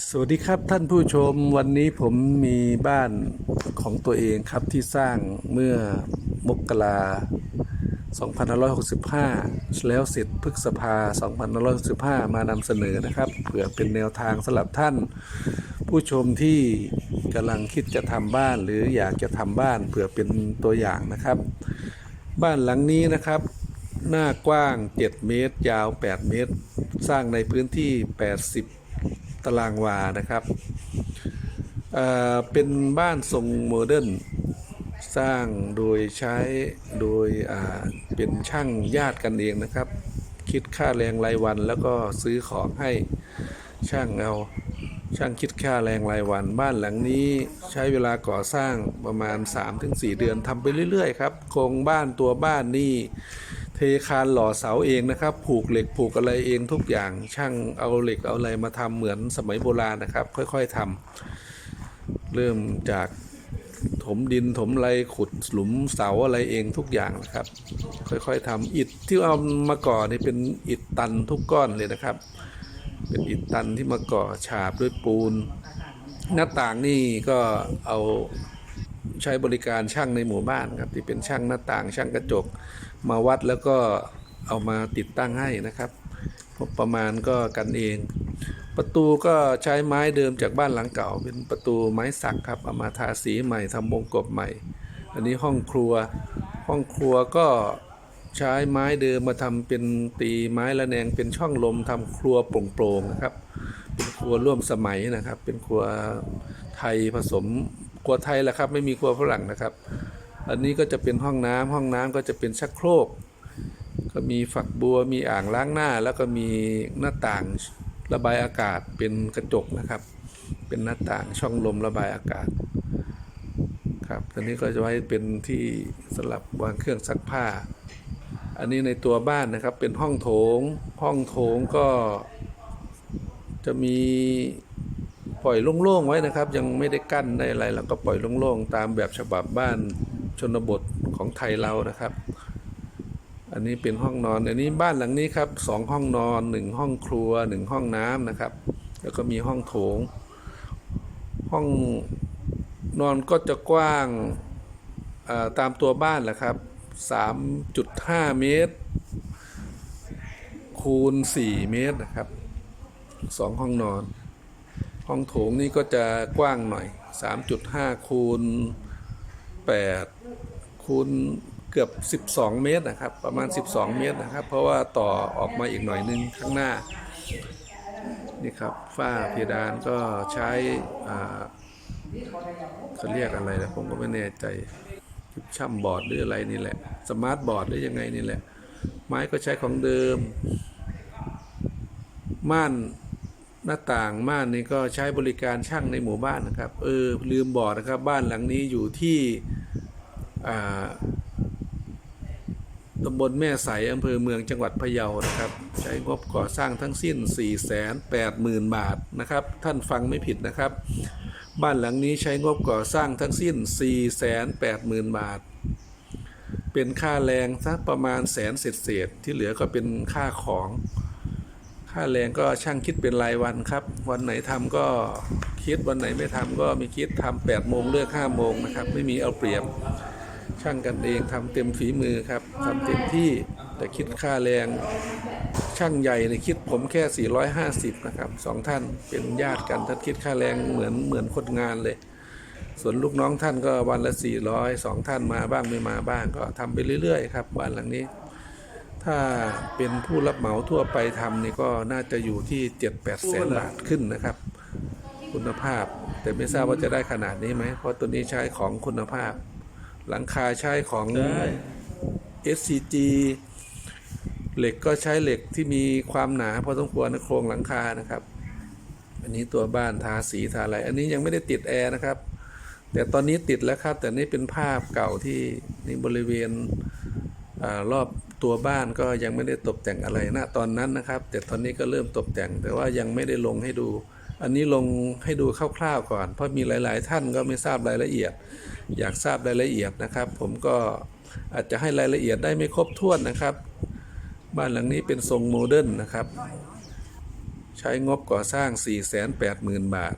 สวัสดีครับท่านผู้ชมวันนี้ผมมีบ้านของตัวเองครับที่สร้างเมื่อมกรา2565 แล้วเสร็จพฤษภา 2565 มานำเสนอนะครับ เผื่อเป็นแนวทางสำหรับท่าน ผู้ชมที่กำลังคิดจะทำบ้านหรืออยากจะทำบ้านเผื่อเป็นตัวอย่างนะครับ บ้านหลังนี้นะครับ หน้ากว้าง 7 เมตร ยาว 8 เมตร สร้างในพื้นที่ 80 ตารางวานะครับเเป็นบ้านทรงโมเดิร์นสร้างโดยใช้โดยเป็นช่างญาติกันเองนะครับ คิดค่าแรงรายวันแล้วก็ซื้อของให้ช่างเอาช่างคิดค่าแรงรายวัน บ้านหลังนี้ใช้เวลาก่อสร้างประมาณ 3-4 เดือนทำไปเรื่อยๆครับโครงบ้านตัวบ้านนี่ คานหล่อเสาเองนะครับ ผูกเหล็กผูกอะไรเองทุกอย่างช่างเอาเหล็กเอาอะไรมาทำเหมือนสมัยโบราณนะครับ ค่อยๆทำเริ่มจากถมดินถมไรขุดหลุมเสาอะไรเองทุกอย่างนะครับ ค่อยๆทำอิฐที่เอามาก่อนี่เป็นอิฐตันทุกก้อนเลยนะครับ เป็นอิฐตันที่มาก่อฉาบด้วยปูน หน้าต่างนี่ก็เอาใช้บริการช่างในหมู่บ้านครับที่เป็นช่างหน้าต่างช่างกระจก มาวัดแล้วก็เอามาติดตั้งให้นะครับงบประมาณก็กันเอง ประตูก็ใช้ไม้เดิมจากบ้านหลังเก่า เป็นประตูไม้สักครับเอามาทาสีใหม่ทำวงกบใหม่ อันนี้ห้องครัว ห้องครัวก็ใช้ไม้เดิมมาทำเป็นตีไม้ระแนงเป็นช่องลมทำครัวโปร่งๆนะครับ เป็นครัวร่วมสมัยนะครับ เป็นครัวไทยผสมครัวไทยแหละครับ ไม่มีครัวฝรั่งนะครับ อันนี้ก็จะเป็นห้องน้ำห้องน้ำก็จะเป็นชักโครก ก็มีฝักบัวมีอ่างล้างหน้า แล้วก็มีหน้าต่างระบายอากาศเป็นกระจกนะครับ เป็นหน้าต่างช่องลมระบายอากาศครับตอนนี้ก็จะไว้เป็นที่สำหรับวางเครื่องซักผ้า อันนี้ในตัวบ้านนะครับเป็นห้องโถง ห้องโถงก็จะมีปล่อยโล่งๆไว้นะครับ ยังไม่ได้กั้นได้อะไรเราก็ปล่อยโล่งๆตามแบบฉบับบ้าน ชนบทของไทยเรานะครับ อันนี้เป็นห้องนอน อันนี้บ้านหลังนี้ครับสองห้องนอนหนึ่งห้องครัวหนึ่งห้องน้ำนะครับ แล้วก็มีห้องโถง ห้องนอนก็จะกว้างาตามตัวบ้านแหละครับ 3.5 เมตร คูณ 4 เมตรนะครับสองห้องนอน ห้องโถงนี่ก็จะกว้างหน่อย 3.5 คูณ 8คูณเกือบ 12 เมตรนะครับ ประมาณ 12 เมตรนะครับ เพราะว่าต่อออกมาอีกหน่อยนึงข้างหน้า นี่ครับฝ้าเพดานก็ใช้เขาเรียกอะไรนะผมก็ไม่แน่ใจจิบช่ำบอร์ดหรืออะไรนี่แหละ สมาร์ทบอร์ดหรือยังไงนี่แหละ ไม้ก็ใช้ของเดิม ม่าน หน้าต่างม่านนี่ก็ใช้บริการช่างในหมู่บ้านนะครับ เออลืมบอกนะครับ บ้านหลังนี้อยู่ที่ตำบลแม่ใสอำเภอเมืองจังหวัดพะเยานะครับ ใช้งบก่อสร้างทั้งสิ้น 480,000 บาทนะครับ ท่านฟังไม่ผิดนะครับ บ้านหลังนี้ใช้งบก่อสร้างทั้งสิ้น 480,000 บาท เป็นค่าแรงสักประมาณแสนเศษๆที่เหลือก็เป็นค่าของ ค่าแรงก็ช่างคิดเป็นรายวันครับ วันไหนทำก็คิดวันไหนไม่ทำก็มีคิดทำ8โมงเลิก5โมงนะครับ ไม่มีเอาเปรียบช่างกันเองทำเต็มฝีมือครับทำเต็มที่แต่คิดค่าแรงช่างใหญ่ในคิดผมแค่ 450 นะครับสองท่านเป็นญาติกันท่านคิดค่าแรงเหมือนเหมือนคนงานเลย ส่วนลูกน้องท่านก็วันละ 400สองท่านมาบ้างไม่มาบ้างก็ทำไปเรื่อยๆครับบ้านหลังนี้ ถ้าเป็นผู้รับเหมาทั่วไปทำนี่ก็น่าจะอยู่ที่7-8แสนบาทขึ้นนะครับ คุณภาพแต่ไม่ทราบว่าจะได้ขนาดนี้ไหมเพราะตัวนี้ใช้ของคุณภาพ หลังคาใช้ของ SCG เหล็กก็ใช้เหล็กที่มีความหนาพอสมควรนะโครงหลังคานะครับ อันนี้ตัวบ้านทาสีทาอะไร อันนี้ยังไม่ได้ติดแอร์นะครับ แต่ตอนนี้ติดแล้วครับ แต่นี่เป็นภาพเก่าที่นี่บริเวณอารอบ ตัวบ้านก็ยังไม่ได้ตกแต่งอะไรนะตอนนั้นนะครับ แต่ตอนนี้ก็เริ่มตกแต่ง แต่ว่ายังไม่ได้ลงให้ดู อันนี้ลงให้ดูคร่าวๆก่อน เพราะมีหลาย ๆ ท่านก็ไม่ทราบรายละเอียด อยากทราบรายละเอียดนะครับ ผมก็อาจจะให้รายละเอียดได้ไม่ครบถ้วนนะครับ บ้านหลังนี้เป็นทรงโมเดิร์นนะครับ ใช้งบก่อสร้าง 480,000 บาท